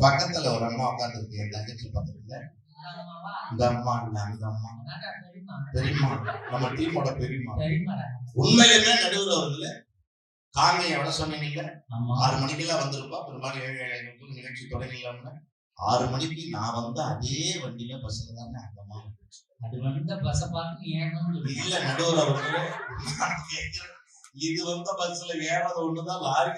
பக்கத்துல ஒரு அம்மா உட்காந்துருக்கு என் தங்கச்சி பக்கத்துல. இந்த அம்மா இல்ல அந்த அம்மா. பெரியம்மா. நம்ம டீமோட பெரியம்மா. உண்மையிலுமே நடுவர் அவர்கள காங்க எவ்வளவு சொன்னீங்க ஆறு மணிக்கெல்லாம் வந்திருப்பா. பெரும்பாலும் ஏழு ஏழு நிகழ்ச்சி தொடங்கலாம்னு ஆறு மணிக்கு நான் வந்து அதே வண்டியில பஸ்ல தானே அந்த அம்மா வந்துச்சு. அது வந்த பஸ்ஸ பார்த்து ஏறணும்னு இல்ல நடுவர் அவர்களே நான் கேட்கிறேன். இது வந்த பஸ்ல ஏறது ஒண்ணுதான் லாரி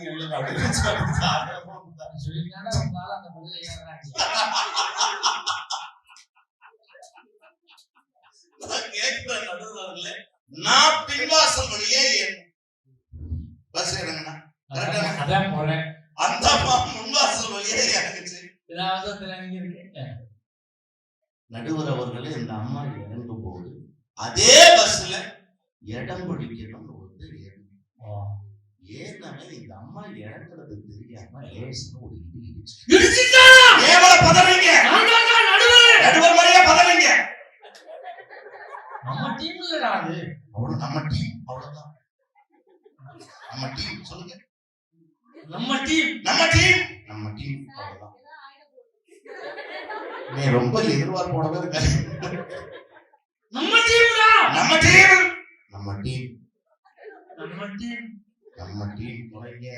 நான் கேட்கிறேன் நடுவர் அவர்களே நான் பின்வாசல் வழியே பஸ் இறங்கினா அதான் போறேன். அந்த அம்மா முன்வாசல் வழியே இறங்குச்சு. நடுவர் அவர்களே இந்த அம்மா இறங்கும் போது அதே பஸ்ல இடம் பிடிக்கணும்னு வந்து ஏறணும் ஏற்கனவே இந்த அம்மா இறங்குறது தெரியாம லேசா ஒரு இடி இடிச்சு ஏவல பதறீங்க. நடுவர். மாதிரியே பதறீங்க. நம்ம அது அவ்வளவு நம்ம டீம் அவ்வளவுதான் நம்ம டீம் சொல்லுங்க. நம்ம டீம் நம்ம டீம் நம்ம டீம் அவ்வளவுதான் நீ ரொம்ப எதிர்பார்ப்போடவே இருக்க நம்ம டீம்டா நம்ம டீம் நம்ம டீம் நம்ம டீம் நம்ம டீம் குறைங்க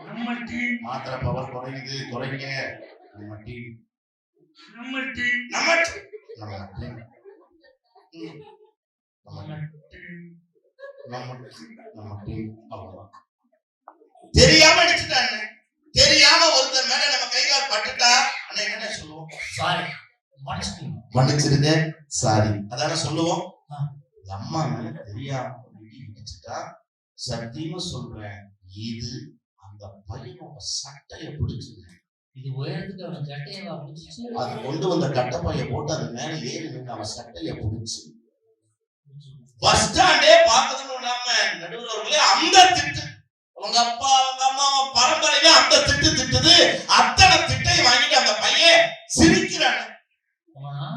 நம்ம டீம் மாத்திரை பவர் குறையுது குறைங்க நம்ம டீம் நம்ம டீம் நம்ம டீம். நம்ம. டீம் நம்ம team. நம்ம டீம் அவ்வளவுதான். தெரியாம அடிச்சுட்டாங்க. தெரியாம ஒருத்தர் மேல நம்ம கைகால் பட்டுட்டா அண்ணா என்ன சொல்லுவோம்? சாரி மன்னிச்சிருங்க சாரி அதான சொல்லுவோம்? அம்மா மேல தெரியாம இடிச்சுட்டா சத்தியமா சொல்றேன் இது அந்த பையனோட சட்டைய பிடிச்சுங்க இது உயரத்துக்கு அவன் சட்டையை பிடிச்சிச்சு. அது கொண்டு வந்த கட்டப்பைய போட்டு அது மேல ஏறி நின்று அவன் சட்டைய பிடிச்சு. பஸ் ஸ்டாண்டே பார்த்ததுன்னு இல்லாம நடுவர் அவர்களே அந்த திட்டு உங்க அப்பா உங்க அம்மா உங்க பரம்பரையில அந்த திட்டு திட்டுது. அத்தனை திட்டை வாங்கிட்டு அந்த பையன் சிரிக்கிறான். அவனா?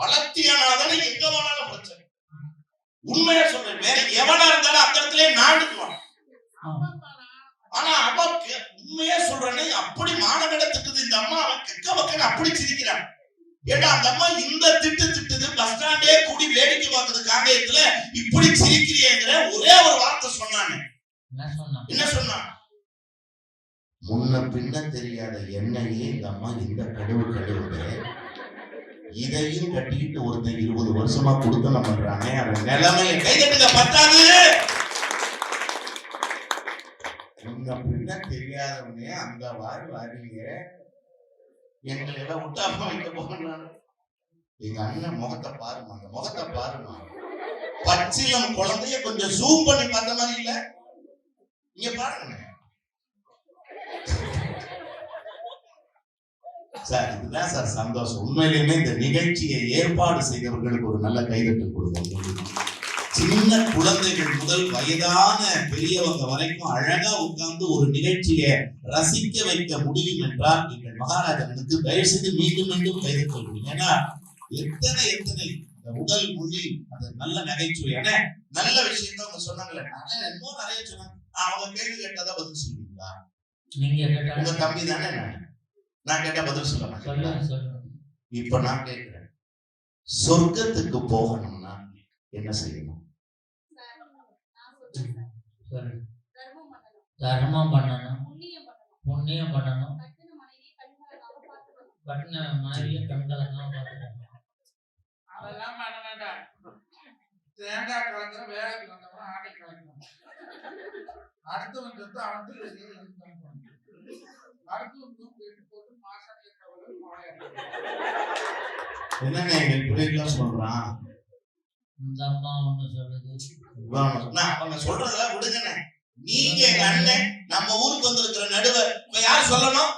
வளர்த்தியானாதானே எங்க வேணாலும் பிரச்சனை உண்மையா சொல்றேன். வேற எவனா இருந்தாலும் அந்த இடத்துல நாடுக்குவான் ஆனா அவன் உண்மையா சொல்றேன்னு அப்படி மானகட திட்டுது. இந்த அம்மா அவன் கெக்க பக்கம் அப்படி சிரிக்கிறான். ஏன்னா அந்த அம்மா இந்த திட்டு திட்டுது? பஸ் ஸ்டாண்டே கூடி வேடிக்கை பார்க்குது காங்கயத்துல இப்படி சிரிக்கிறியங்கிற ஒரே ஒரு வார்த்தை சொன்னான். என்ன சொன்னான்? முன்ன பின்ன தெரியாத எண்ணெயே இந்த அம்மா இந்த கடுவு கடுவுது இதையும் கட்டிக்கிட்டு ஒருத்தன் இருபது வருஷமா கொடுத்தன நம்ம அவன் நிலைமைய கைதட்டுங்க பத்தாது முன்ன பின்ன தெரியாதவனே அந்த வாரி வாரிங்க. எங்களை எல்லாம் விட்டு அம்மா வைக்க போகணும் எங்க அண்ணன் முகத்தை பாருமா அந்த முகத்தை பாருமா பச்சிலம் குழந்தைய கொஞ்சம் ஜூம் பண்ணி பார்த்த மாதிரி இல்ல? இங்க பாருங்க. சார் இதுதான் சார் சந்தோஷம். உண்மையிலுமே இந்த நிகழ்ச்சியை ஏற்பாடு செய்தவர்களுக்கு ஒரு நல்ல கைதட்டு கொடுங்க சின்ன குழந்தைகள் முதல் வயதான பெரியவங்க வரைக்கும் அழகா உட்கார்ந்து ஒரு நிகழ்ச்சியை ரசிக்க வைக்க முடியும் என்றால் எங்கள் மகாராஜனுக்கு தயவு செய்து மீண்டும் மீண்டும் கைதட்ட கொடுங்க. ஏன்னா எத்தனை எத்தனை அந்த உடல் மொழி அந்த நல்ல நகைச்சுவை. ஏன்னா நல்ல விஷயத்த அவங்க சொன்னாங்களே நான் இன்னும் நிறைய சொன்னாங்க அவங்க கேள்வி கேட்டதா பதில் சொல்லுவீங்களா? நீங்க உங்க தம்பி தானே? நான் கேட்டா பதில் சொல்ல மாட்டேன். சொல்லுங்க சொல்லுங்க. இப்ப நான் கேட்கிறேன். சொர்க்கத்துக்கு போகணும்னா என்ன செய்யணும்? தர்மம் பண்ணணும். புண்ணியம் பண்ணணும். கட்டின மனைவியை கண்கலங்காம பார்த்துக்கணும். அதெல்லாம் பண்ண வேண்டாம் தேங்காய் கலக்கிற வேலைக்கு வந்தவன் ஆட்டை கலக்கணும். அடுத்தவன் என்னங்க எங்க பிள்ளைகளாம் சொல்றான்? இந்த அம்மா ஒண்ணு சொல்லுது நான் அவங்க சொல்றதெல்லாம் விடுங்கண்ணே. நீங்க எங்க அண்ணன் நம்ம ஊருக்கு வந்திருக்கிற நடுவர் இப்ப யார் சொல்லணும்?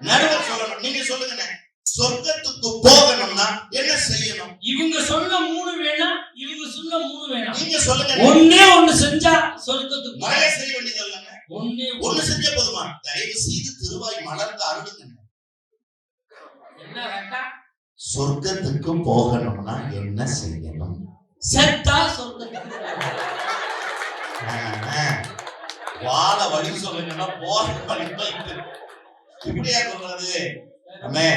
நடுவர் சொல்லணும். நீங்க சொல்லுங்கண்ணே. சொர்க்கத்துக்கு போகணும்னா என்ன செய்யணும்? இவங்க சொன்ன மூணு வேணாம் இவங்க சொன்ன மூணு வேணாம் நீங்க சொல்லுங்க ஒண்ணே ஒண்ணு செஞ்சா சொர்க்கத்துக்கு நிறைய செய்ய வேண்டியது இல்லைங்க ஒண்ணே ஒண்ணு செஞ்ச போதுமா? தயவு செய்து திருவாய் மலர்ந்து அருளுங்க சொர்க்கத்துக்கு போகணும்னா என்ன செய்யணும்? செத்தா சொர்க்கத்துக்கு வாழ வழி சொல்லுங்கன்னா போற வழி சொல்லுங்க. இப்படியா சொல்றது? அம்மே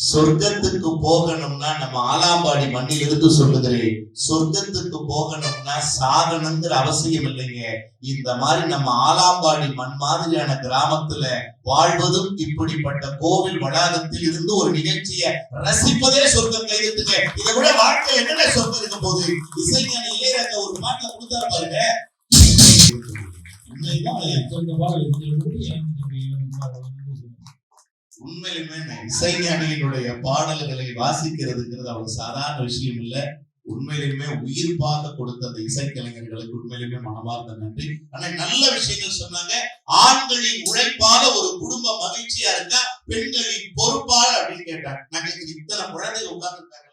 சொர்க்கத்துக்கு போகணும்னா நம்ம ஆலாம்பாடி மண்ணில் இருந்து சொல்லுகிறேன் சொர்க்கத்துக்கு போகணும்னா சாகணுங்கிற அவசியம் இல்லைங்க. இந்த மாதிரி நம்ம ஆலாம்பாடி மண் மாதிரியான கிராமத்துல வாழ்வதும் இப்படிப்பட்ட கோவில் வளாகத்தில் இருந்து ஒரு நிகழ்ச்சியை ரசிப்பதே சொர்க்கம் கைதுட்டுங்க இதை விட வாழ்க்கை என்னென்ன சொர்க்கம் இருக்க போகுது? இசைஞானி இளையராஜா ஒரு பாட்டுல கொடுத்தாரு பாருங்க உண்மைதான் இந்த பாடல் இருக்கிறது என் தம்பி இவன் பாடல் வந்து உண்மையிலுமே இசைஞானியினுடைய பாடல்களை வாசிக்கிறதுங்கிறது அவ்வளவு சாதாரண விஷயம் இல்ல. உண்மையிலுமே உயிர் உயிர்ப்பாக கொடுத்த அந்த இசைக்கலைஞர்களுக்கு உண்மையிலுமே மனமார்ந்த நன்றி. ஆனா நல்ல விஷயங்கள் சொன்னாங்க. ஆண்களின் உழைப்பால ஒரு குடும்ப மகிழ்ச்சியா இருக்கா பெண்களின் பொறுப்பால அப்படின்னு நான் கேட்கிறேன், இத்தனை குழந்தைங்க உட்கார்ந்துருக்காங்கல்ல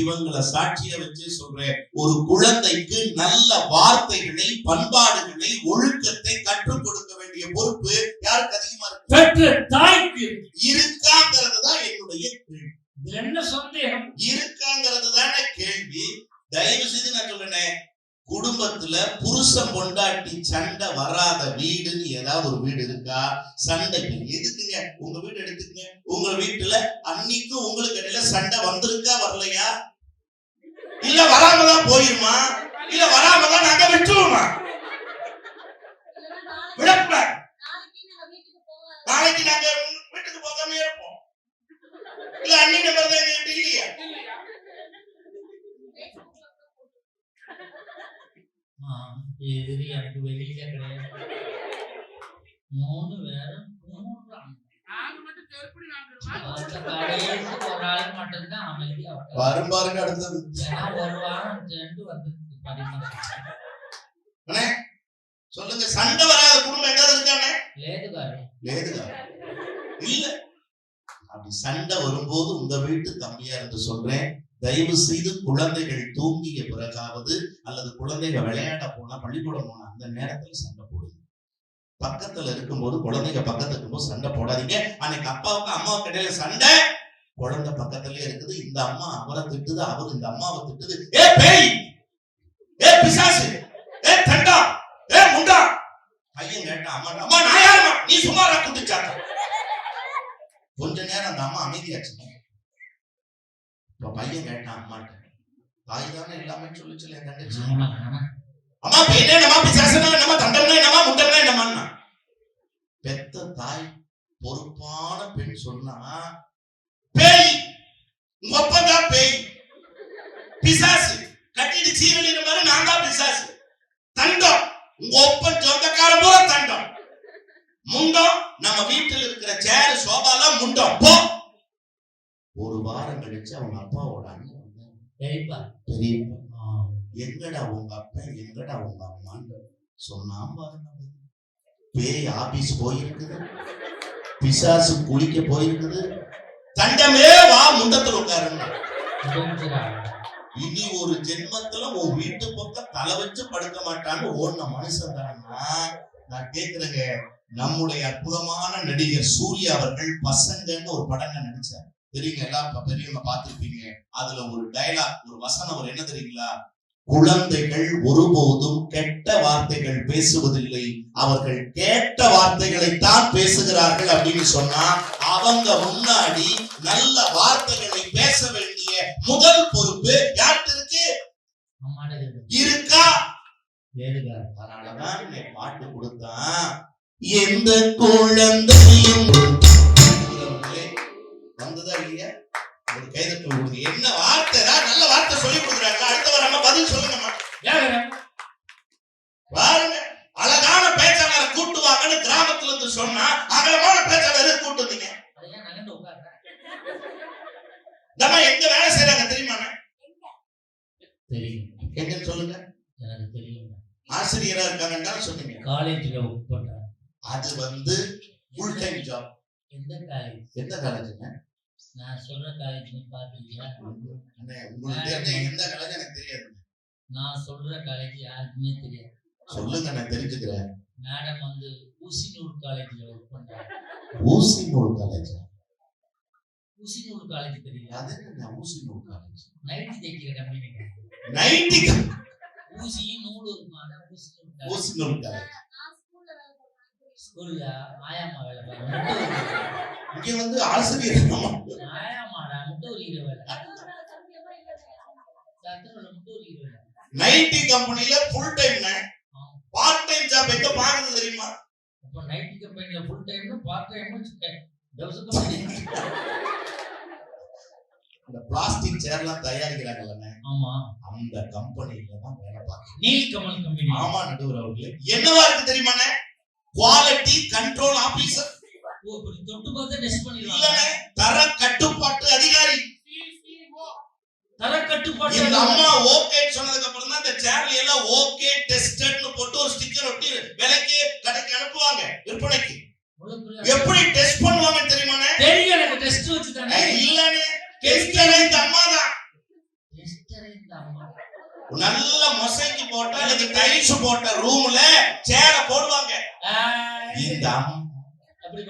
இவங்களை சாட்சியா வச்சு சொல்றேன். ஒரு குழந்தைக்கு நல்ல வார்த்தைகளை பண்பாடுகளை ஒழுக்கத்தை கற்றுக் கொடுக்க வேண்டிய பொறுப்பு யாருக்கு அதிகமா இருக்கு? பெற்ற தாய்க்கு இருக்காங்கிறது தான் என்னுடைய கேள்வி. என்ன சந்தேகம்? இருக்காங்கிறது தானே கேள்வி. தயவு செய்து நான் சொல்றேனே குடும்பத்துல புருஷன் பொண்டாட்டி சண்டை வராத வீடுன்னு ஏதாவது ஒரு வீடு இருக்கா? சண்டைக்கு எதுக்குங்க? உங்க வீடு எடுத்துக்கங்க. உங்க வீட்டுல அன்னைக்கும் உங்களுக்கு இடையில சண்டை வந்திருக்கா வரலையா? இல்ல வராம தான் போயிருமா? இல்ல வராம தான் நாங்க விட்டுருவோமா? விடக்கூடாது. நாளைக்கு நாங்க வீட்டுக்கு போகாம இருப்போம் இல்ல அண்ணி நம்பர் தான் எங்ககிட்ட இல்லையா ஆ, எதிரி எனக்கு வெளியில கிடையாது மூணு பேரும். வரும் பாருங்க அடுத்தது ஒரு வாரம் வந்து சொல்லுங்க சண்டை வராத குடும்பம் எங்காவது இருக்கானே லேதுகாரு இல்ல அப்படி சண்டை வரும்போது உங்க வீட்டு தம்பியா இருந்து சொல்றேன் தயவு செய்து குழந்தைகள் தூங்கிய பிறகாவது அல்லது குழந்தைகள் விளையாட போனா பள்ளிக்கூடம் போனா அந்த நேரத்துல சண்டை போடுது பக்கத்துல இருக்கும்போது குழந்தைங்க பக்கத்துல இருக்கும்போது சண்டை போடாதீங்க. அன்னைக்கு அப்பாவுக்கு அம்மாவுக்கு இடையில சண்டை. குழந்தை பக்கத்துலயே இருக்குது. இந்த அம்மா அவரை திட்டுது அவர் இந்த அம்மாவை திட்டுது. ஏ பேய்! ஏ பிசாசு! ஏ தண்டா ஏ முண்டா! பையன் கேட்டா அம்மா அம்மா நான் யாருமா நீ சுமாரா குட்டிச்சாத்த கொஞ்ச நேரம் அந்த அம்மா அமைதியாச்சு இப்ப பையன் கேட்டான் அம்மாட்ட. தாய் தானே எல்லாமே சொல்லிச்சுல என் தங்கச்சி. அம்மா பேனே நம்ம பிசாசனா நம்ம தண்டனை நம்ம முண்டனை நம்மன்னா பெத்த தாய் பொறுப்பான பெண் சொன்னா பேய் உங்க அப்பதான் பேய். பிசாசு. கட்டிட்டு சீரழிற மாதிரி நான் தான் பிசாசு. தண்டம். உங்க ஒப்பன் சொந்தக்கார பூரா தண்டம். முண்டம். நம்ம வீட்டில் இருக்கிற சேர் சோபாலாம் முண்டம். போ. ஒரு வாரம் கழிச்சு அவங்க அப்பாவோட அண்ணன் வந்தாங்க. பெரியப்பா. எங்கடா உங்க அப்பா எங்கடா உங்க அம்மான்னு சொன்னா பாருங்க. பேய் ஆபீஸ் போயிருக்குது. பிசாசு குளிக்க போயிருக்குது. தண்டமே வா முண்டத்துல உட்காருங்க? இனி ஒரு ஜென்மத்துல உன் வீட்டு பக்கம் தலை வச்சு படுக்க மாட்டான்னு ஓடின மனுஷன் தானா நான் கேக்குறேங்க. நம்முடைய அற்புதமான நடிகர் சூர்யா அவர்கள் பசங்கன்னு ஒரு படங்க நடிச்சார். பெரியவங்க எல்லாம் பெரியவங்க பார்த்துருப்பீங்க. அதுல ஒரு டயலாக் ஒரு வசனம் என்ன தெரியுங்களா? குழந்தைகள் ஒருபோதும் கெட்ட வார்த்தைகள் பேசுவதில்லை. அவர்கள் கேட்ட வார்த்தைகளைத்தான் பேசுகிறார்கள் அப்படின்னு சொன்னா அவங்க முன்னாடி நல்ல வார்த்தைகளை பேச வேண்டிய முதல் பொறுப்பு யார்கிட்ட இருக்கு? இருக்கா அதனாலதான் பாட்டு கொடுத்தான். எந்த குழந்தையும் ஒரு கைதட்டு கொடுங்க என்ன வார்த்தை தான் நல்ல வார்த்தை சொல்லி கொடுக்குறாங்க அடுத்த வாரம் பதில் சொல்லுங்கம்மா ஏங்க, பாருங்க அழகான பேச்சாளரை கூட்டுவாங்கன்னு கிராமத்துல இருந்து சொன்னா அகலமான பேச்சாளரை கூட்டு வந்தீங்க? நம்ம எங்க வேலை செய்யறாங்க தெரியுமா தெரியும். எங்கன்னு சொல்லுங்க. எனக்கு தெரியும். ஆசிரியரா இருக்காங்கன்னு சொன்னீங்க. காலேஜ்ல ஒர்க் பண்றேன். அது வந்து ஃபுல் டைம் ஜாப் எந்த காலேஜ் எந்த காலேஜுங்க நான் சொல்ற காலேஜ் எந்த காலேஜ் எனக்கு தெரியாது. நான் சொல்ற காலேஜ் யாருக்குமே தெரியாது. சொல்லுங்க நான் தெரிஞ்சுக்கிறேன். மேடம் வந்து ஊசினூர் காலேஜ்ல ஒர்க் பண்றாங்க. ஊசி நூல் காலேஜ். ஊசினூர் காலேஜ் தெரியல அது என்ன ஊசி நூல் காலேஜ்? நைட்டி தைக்கிற கம்பெனி ஊசியும் நூல் அதான் ஊசி நூல் கடை. ஊசி நூல் கடை ஸ்கூல்ல ஆயாம்மா வேலை இங்க வந்து ஆசிரியர். ஆயாமாடா முட்டை உரிக்கிற வேலை. நைட்டி கம்பெனில full time part time job எங்க பாக்குறது தெரியுமா? அப்போ நைட் கம்பெனில ஃபுல் டைம் பார்ட் டைம் இந்த பிளாஸ்டிக் சேர்லாம் தயாரிக்கிறாங்கல்ல ஆமா. அந்த கம்பெனில தான் வேலை பார்க்கணும் நீல் கமல் கம்பெனி ஆமா நடுவர் அவர்களே. என்னவா இருக்கு தெரியுமாண்ணே குவாலிட்டி கண்ட்ரோல் ஆபீசர் தொட்டு பார்த்து டெஸ்ட் பண்ணிடலாம். தர கட்டுப்பாட்டு அதிகாரி. தர கட்டுப்பாடு இந்த அம்மா ஓகே சொன்னதுக்கு அப்புறம் தான் இந்த சேர்ல எல்லாம் ஓகே டெஸ்டட்னு போட்டு ஒரு ஸ்டிக்கர் ஒட்டி விலைக்கு கடைக்கு அனுப்புவாங்க விற்பனைக்கு. எப்படி டெஸ்ட் பண்ணுவாங்கன்னு தெரியுமாண்ணே? தெரியும் எனக்கு டெஸ்ட் வச்சு தானே இல்லண்ணே டெஸ்டர் இந்த அம்மா தான். டெஸ்டர் இந்த அம்மா நல்ல மொசைக்கு போட்ட அல்லது டைல்ஸ் போட்ட ரூம்ல சேர போடுவாங்க. இந்த அப்படி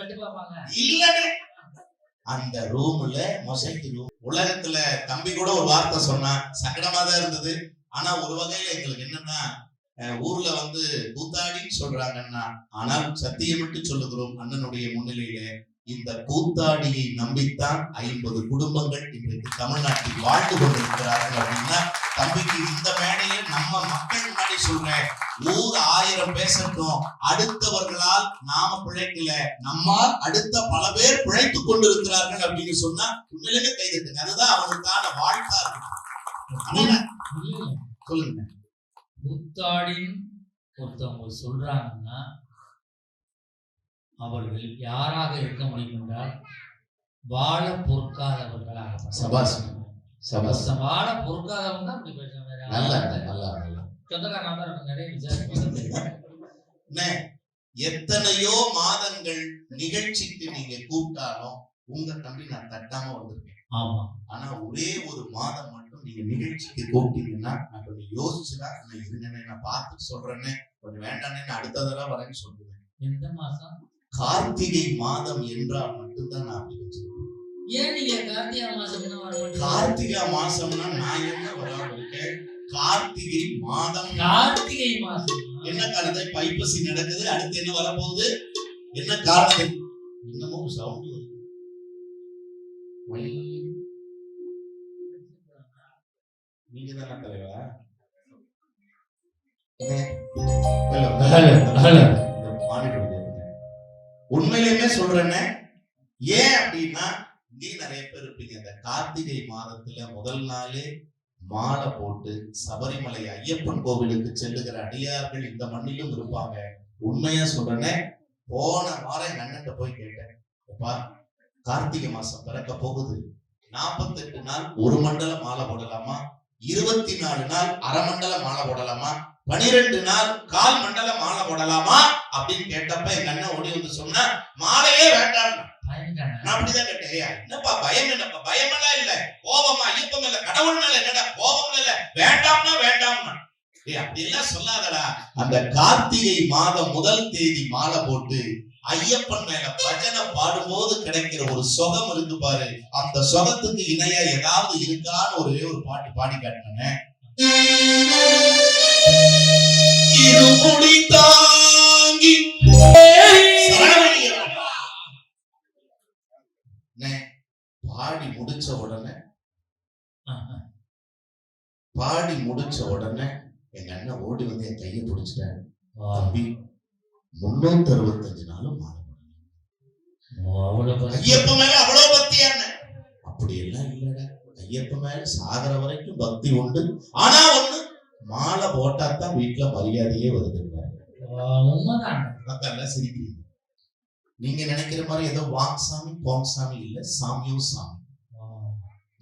இல்லனே. அந்த ரூம்ல மொசைக்கு ரூம். உலகத்துல தம்பி கூட ஒரு வார்த்தை சொன்னான். சங்கடமா தான் இருந்தது. ஆனா ஒரு வகையில எங்களுக்கு என்னன்னா ஊர்ல வந்து கூத்தாடின்னு சொல்றாங்கன்னா ஆனால் சத்தியமிட்டு சொல்லுகிறோம் அண்ணனுடைய முன்னிலையில. இந்த கூத்தாடியை நம்பித்தான் ஐம்பது குடும்பங்கள் இன்றைக்கு தமிழ்நாட்டில் வாழ்ந்து கொண்டிருக்கிறார்கள் அப்படின்னா தம்பிக்கு இந்த மேடையில நம்ம மக்கள் முன்னாடி சொல்றேன். ஊர் ஆயிரம் பேசட்டும் அடுத்தவர்களால் நாம பிழைக்கல. நம்மால் அடுத்த பல பேர் பிழைத்துக் கொண்டிருக்கிறார்கள் அப்படின்னு சொன்னா உண்மையிலுமே கைதட்டுங்க அதுதான் அவனுக்கான வாழ்க்கா இருக்கு சொல்லுங்க. கூத்தாடின்னு ஒருத்தவங்க சொல்றாங்கன்னா அவர்கள் யாராக இருக்க முடியும் என்றால் வாழ பொறுக்காதவர்களாக. சபாஸ் ஒருத்தன் வாழ பொறுக்காதவங்க தான் அப்படி பேசுறாங்க. நல்லா நல்லா நல்லா. சொந்தக்காரனா தான் நிறைய விசாரிச்சு எத்தனையோ மாதங்கள் நிகழ்ச்சிக்கு நீங்க கூப்பிட்டாலும் உங்க தம்பி நான் தட்டாம வந்திருக்கேன். ஆமா. ஆனா ஒரே ஒரு மாதம் மட்டும் நீங்க நிகழ்ச்சிக்கு கூப்பிட்டீங்கன்னா நான் கொஞ்சம் யோசிச்சுதான் நான் இருங்கண்ணே நான் பார்த்துட்டு சொல்றேன்னு கொஞ்சம் வேண்டானே நான் அடுத்த தடவை வரேன்னு சொல்லுவேன் எந்த மாசம் கார்த்திகை மாதம் என்றால் மட்டும்தான் நான் அப்படி வச்சிருக்கேன். ஏன் நீங்க கார்த்திகை மாசம் கார்த்திகை மாசம்னா நான் என்ன இருக்கேன்? கார்த்திகை மாதம். கார்த்திகை மாசம் என்ன காரணத்தை? இப்ப ஐப்பசி நடக்குது அடுத்து என்ன வரப்போகுது? என்ன காரணம் இன்னமும் சவுண்ட் நீங்க தானே தலைவா ஹலோ, ஹலோ. உண்மையிலுமே சொல்றேன்னு ஏன் அப்படின்னா நீ நிறைய பேர் இருப்பீங்க. இந்த கார்த்திகை மாதத்துல முதல் நாளே மாலை போட்டு சபரிமலை ஐயப்பன் கோவிலுக்கு செல்லுகிற அடியார்கள் இந்த மண்ணிலும் இருப்பாங்க. உண்மையா சொல்றேனே? போன வாரம் எங்க அண்ணன்ட்ட போய் கேட்டேன். அப்பா கார்த்திகை மாசம் பிறக்க போகுது. நாற்பத்தெட்டு நாள் ஒரு மண்டலம் மாலை போடலாமா? இருபத்தி நாலு நாள் அரை மண்டலம் மாலை போடலாமா? பனிரெண்டு நாள் கால் மண்டல மாலை போடலாமா அப்படின்னு கேட்டப்ப எங்க அண்ணன் ஓடி வந்து சொன்னா மாலையே வேண்டாம் நான் அப்படிதான் கேட்டேன் என்னப்பா பயம் என்னப்பா? பயமெல்லாம் இல்ல. கோபமா ஐயப்பம் இல்ல கடவுள் மேல என்னடா? கோபம் இல்ல. வேண்டாம்னா வேண்டாம்னா. ஏய் அப்படி எல்லாம் சொல்லாதடா. அந்த கார்த்திகை மாதம் முதல் தேதி மாலை போட்டு ஐயப்பன் மேல பஜனை பாடும்போது கிடைக்கிற ஒரு சொகம் இருக்கு பாரு. அந்த சொகத்துக்கு இணையா ஏதாவது இருக்கான்னு ஒரே ஒரு பாட்டு பாடி காட்டினேன். இருமுடி தாங்கி பாடி முடிச்ச உடனே. பாடி முடிச்ச உடனே எங்க அண்ணன் ஓடி வந்து என் கையை பிடிச்சிட்டாரு. தம்பி முன்னூத்தி அறுபத்தஞ்சு நாளும். ஓ, அவ்வளவு மேல பக்தியான அப்படி எல்லாம் இல்லடா ஐயப்ப மேல சாகர வரைக்கும் பக்தி உண்டு ஆனா ஒண்ணு மாலை போட்டா தான் வீட்டுல மரியாதையே வருதுங்கிறாரு வா, உண்மைதான். மக்கள்லாம் சிரிக்கிறீங்க. நீங்க நினைக்கிற மாதிரி ஏதோ வாங் சாமி போங் சாமி இல்ல சாமியோ சாமி.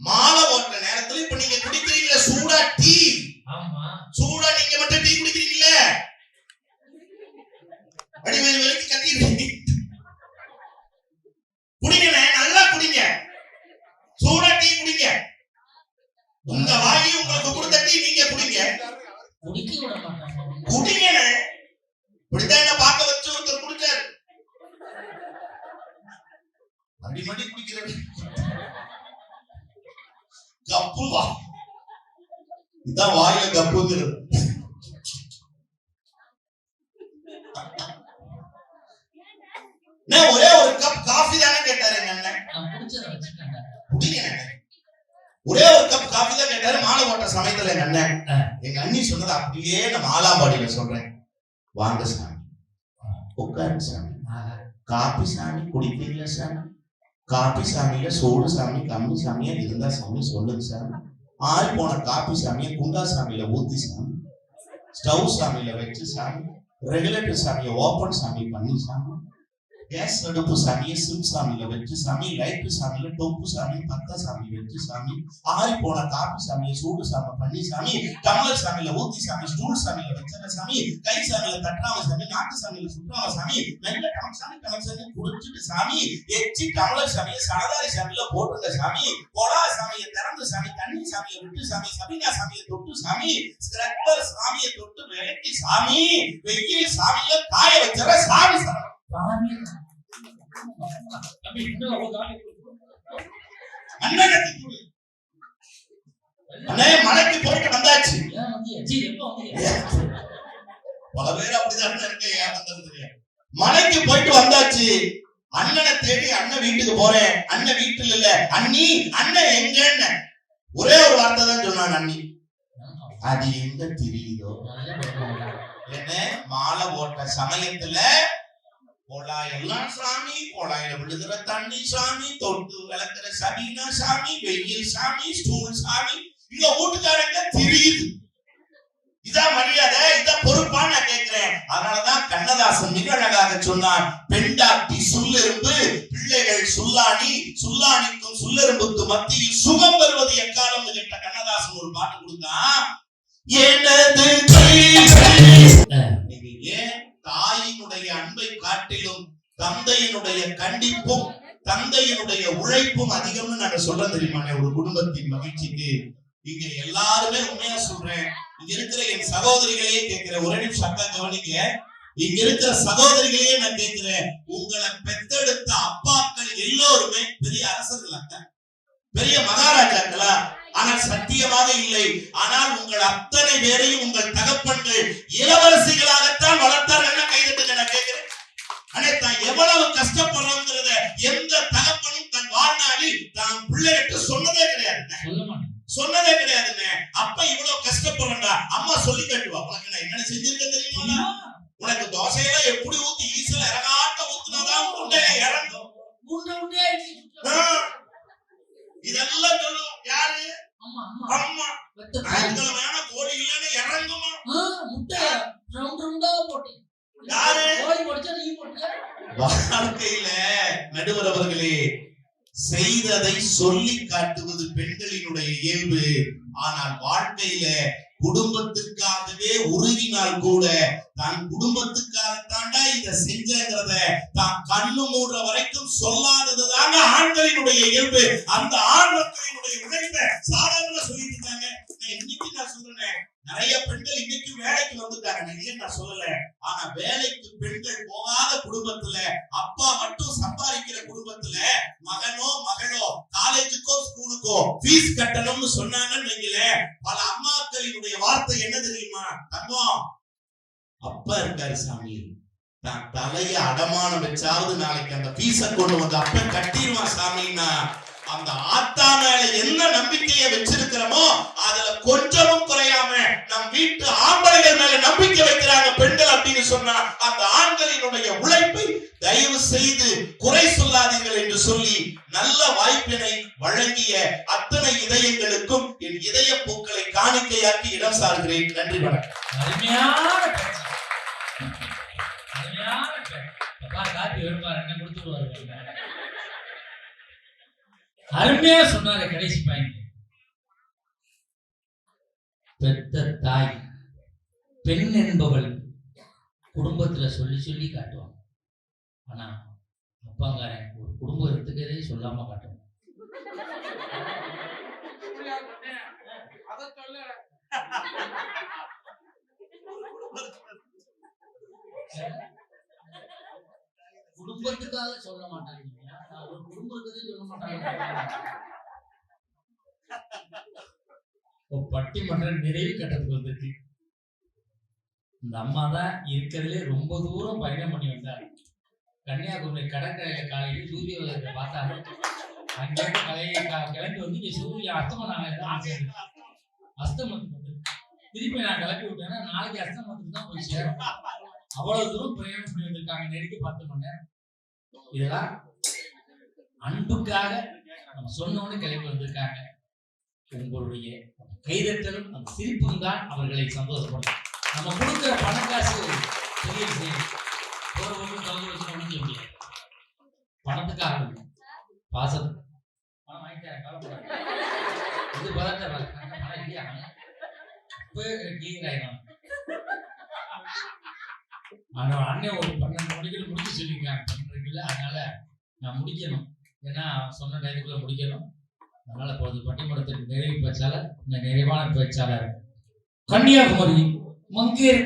மாலை போட்ட நேரத்துல இப்ப நீங்க குடிக்கிறீங்களா சூடா டீ. சூடா நீங்க மட்டும் டீ குடிக்கிறீங்களே. அடிமேல் வரைக்கும் கட்டிடுறீங்க குடிங்கண்ணே நல்லா குடிங்க. சூடா டீ குடிங்க. உங்க வாயி உங்களுக்கு தண்ணி நீங்க குடிங்க குடிக்க விட மாட்டாங்க. குடிங்க என்ன பார்க்க வச்சு ஒருத்தர் குடிச்சாரு அடிமடி குடிக்கிறது கப்பு வா. இதான் வாயில கப்புங்கிறது ஒரே ஒரு கப் காஃபி தானே கேட்டாரு எங்க ஒரே ஒரு கப் காஃபி தான் கேட்டாரு மாலை போட்ட சமயத்துல எங்க அண்ணன் ஆ. எங்க அண்ணி சொன்னது அப்படியே நான் மாலாம்பாடியில சொல்றேன். வாங்க சாமி. உட்காருங்க சாமி. காப்பி சாமி குடிப்பீங்களா சாமி? காப்பி சாமியில சோடு சாமி கம்மி சாமியா இருந்தா சாமி சொல்லுங்க சாமி. ஆறி போன காப்பி சாமியை குண்டா சாமியில ஊத்தி சாமி. ஸ்டவ் சாமியில வச்சு சாமி. ரெகுலேட்டர் சாமியை ஓப்பன் சாமி பண்ணி சாமி. கேஸ் அடுப்பு சாமியை சிம் சாமியில வச்சு சாமி லைட்டு சாமியில டொப்பு சாமி பத்த சாமி வச்சு சாமி ஆறி போன காப்பி சாமியை சூடு சாமி பண்ணி சாமி டம்ளர் சாமியில ஊத்தி சாமி ஸ்டூல் சாமியில வச்சன சாமி கை சாமியில தட்டாம சாமி நாட்டு சாமியில சுற்றாம சாமி நல்ல டமக் சாமி டமக் சாமி குடிச்சிட்டு சாமி எச்சி டம்ளர் சாமியை சாதாரி சாமியில போட்டுங்க சாமி கொடா சாமியை திறந்து சாமி தண்ணி சாமியை விட்டு சாமி சபினா சாமியை தொட்டு சாமி ஸ்கிரப்பர் சாமியை தொட்டு விளக்கி சாமி வெயில் சாமியில காய வச்சிட சாமி சாமி அண்ணே மலைக்கு போயிட்டு வந்தாச்சு. பல பேர் அப்படிதான் இருக்க தெரியாது. மலைக்கு போயிட்டு வந்தாச்சு. அண்ணனை தேடி அண்ணன் வீட்டுக்கு போறேன். அண்ணன் வீட்டுல இல்ல. அண்ணி அண்ணன் எங்கன்னு. ஒரே ஒரு வார்த்தை தான் சொன்னான் அண்ணி. அது எங்க தெரியுதோ? என்ன? மாலை போட்ட சமயத்துல குழாயெல்லாம் சாமி குழாயில விழுகிற தண்ணி சாமி தொட்டு விளக்குற சபீனா சாமி வெயில் சாமி ஸ்டூல் சாமி இங்க வீட்டுக்காரங்க தெரியுது. இதான் மரியாதை இதான் பொறுப்பான்னு நான் கேட்கிறேன் அதனாலதான் கண்ணதாசன் மிக அழகாக சொன்னான் பெண்டாட்டி சொல்லெரும்பு பிள்ளைகள் சுல்லாணி சுல்லாணிக்கும் சொல்லெரும்புக்கு மத்தியில் சுகம் வருவது எக்காலம்? கேட்ட கண்ணதாசன் ஒரு பாட்டு கொடுத்தான். நீங்க ஏன் தாயினுடைய அன்பை காட்டிலும் தந்தையினுடைய கண்டிப்பும் தந்தையினுடைய உழைப்பும் அதிகம்னு நாங்க சொல்றோம் தெரியுமாண்ணே ஒரு குடும்பத்தின் மகிழ்ச்சிக்கு இங்க எல்லாருமே உண்மையா சொல்றேன். இங்க இருக்கிற என் சகோதரிகளையே கேட்கிறேன். ஒரே நிமிஷம் அக்கா கவனிங்க. இங்க இருக்கிற சகோதரிகளையே நான் கேட்கிறேன். உங்களை பெத்தெடுத்த அப்பாக்கள் எல்லோருமே பெரிய அரசர்கள் அக்கா. பெரிய மகாராஜாக்களா? ஆனால் சத்தியமாக இல்லை. ஆனால் உங்கள் அத்தனை பேரையும் உங்கள் தகப்பன்கள் இளவரசிகளாகத்தான் வளர்த்தார்கள் கைதட்டுங்க நான் கேட்கிறேன். அண்ணே தான் எவ்வளவு கஷ்டப்படுறோங்கிறத எந்த தகப்பனும் தன் வாழ்நாளில் தான் பிள்ளைகிட்ட சொன்னதே கிடையாது. சொல்ல மாட்டேன். சொன்னதே கிடையாதுங்க அப்ப இவ்வளவு கஷ்டப்படுறா அம்மா சொல்லி கட்டுவா. உனக்கு நான் என்ன செஞ்சிருக்க இருந்தால் கூட தன் குடும்பத்துக்காகத்தாண்டா இத செஞ்சங்கிறத தான் கண்ணு மூடுற வரைக்கும் சொல்லாதது தாங்க ஆண்களினுடைய இயல்பு. அந்த ஆண் மக்களினுடைய உழைப்பை சாதாரண சொல்லிட்டு இருக்காங்க நான் இன்னைக்கு நான் சொல்றேன் நிறைய பெண்கள் இன்னைக்கு வேலைக்கு வந்துட்டாங்க. நிறைய நான் சொல்லல. ஆனா வேலைக்கு பெண்கள் போகாத குடும்பத்துல அப்பா மட்டும் சம்பாதிக்கிற குடும்பம் மகனோ மகளோ காலேஜுக்கோ ஸ்கூலுக்கோ ஃபீஸ் கட்டணும்னு சொன்னாங்கன்னு வைங்களேன். பல அம்மாக்களினுடைய வார்த்தை என்ன தெரியுமா? தங்கம் அப்பா இருக்காரு சாமி. நான் தலைய அடமானம் வச்சாவது நாளைக்கு அந்த ஃபீஸ கொண்டு வந்து அப்ப கட்டிடுவான் சாமின்னா அந்த ஆத்தா மேல என்ன நம்பிக்கையை வச்சிருக்கிறோமோ அதுல கொஞ்சமும் குறையாம நம் வீட்டு ஆம்பளைகள் மேல நம்பிக்கை வைக்கிறாங்க பெண்கள் அப்படின்னு சொன்னா அந்த ஆண்களினுடைய உழைப்பு தயவு செய்து குறை சொல்லாதீர்கள் என்று சொல்லி நல்ல வாய்ப்பினை வழங்கிய அத்தனை இதயங்களுக்கும் என் இதய பூக்களை காணிக்கையாக்கி இடம் சார்கிறேன். நன்றி வணக்கம். அருமையான கொடுத்துருவாரு அருமையா சொன்னாரு கடைசி பாயிண்ட் பெத்த தாய் பெண் என்பவள் குடும்பத்துல சொல்லி சொல்லி காட்டுவாங்க. ஆனா அப்பாங்காரன் ஒரு குடும்பம் எடுத்துக்கிறதே சொல்லாம காட்டுவான் சொல்ல குடும்பத்துக்காக சொல்ல மாட்டாங்க. ஒரு குடும்பத்துக்கு சொல்ல மாட்டாங்க. பட்டிமன்றம் நிறைவு கட்டத்துக்கு வந்துச்சு இந்த அம்மா தான் இருக்கிறதுலே ரொம்ப தூரம் பயணம் பண்ணி வந்தாரு கன்னியாகுமரி கடற்கரையில காலையில் சூரிய உதயத்தை பார்த்தாலும் அங்கிருந்து கலையை கிளம்பி வந்து இங்க சூரிய அஸ்தமனம் அஸ்தமத்துக்கு வந்து திருப்பி நான் கிளப்பி விட்டேன்னா நாளைக்கு அஸ்தமத்துக்கு தான் போய் சேரும். அவ்வளவு தூரம் பிரயாணம் பண்ணி வந்திருக்காங்க நெருக்கி பத்து மணி நேரம். இதெல்லாம் அன்புக்காக நம்ம சொன்னோன்னு கிளம்பி வந்திருக்காங்க. உங்களுடைய கைதட்டலும் அந்த சிரிப்பும் தான் அவர்களை சந்தோஷப்படும் நம்ம கொடுக்குற பணக்காசு பெரிய விஷயம் ஒரு ஒன்று தகுதி வச்சு ஒன்றும் செய்ய முடியாது பணத்துக்காக இல்லை. பாசம் பணம் வாங்கிட்டேன் கவலைப்படாத இது பலத்த பணம் இல்லையா? இப்போ கீழாயிரம் ஆனா அண்ணன் ஒரு பன்னெண்டு மணிக்குள்ள முடிச்சு சொல்லியிருக்காங்க. பன்னெண்டுல அதனால நான் முடிக்கணும். ஏன்னா சொன்ன டைத்துக்குள்ள முடிக்கணும். அதனால இப்போது பட்டிமன்றத்திற்கு நிறைவு பேச்சாளர் இந்த நிறைவான பேச்சாளர். கன்னியாகுமரி மங்கையர்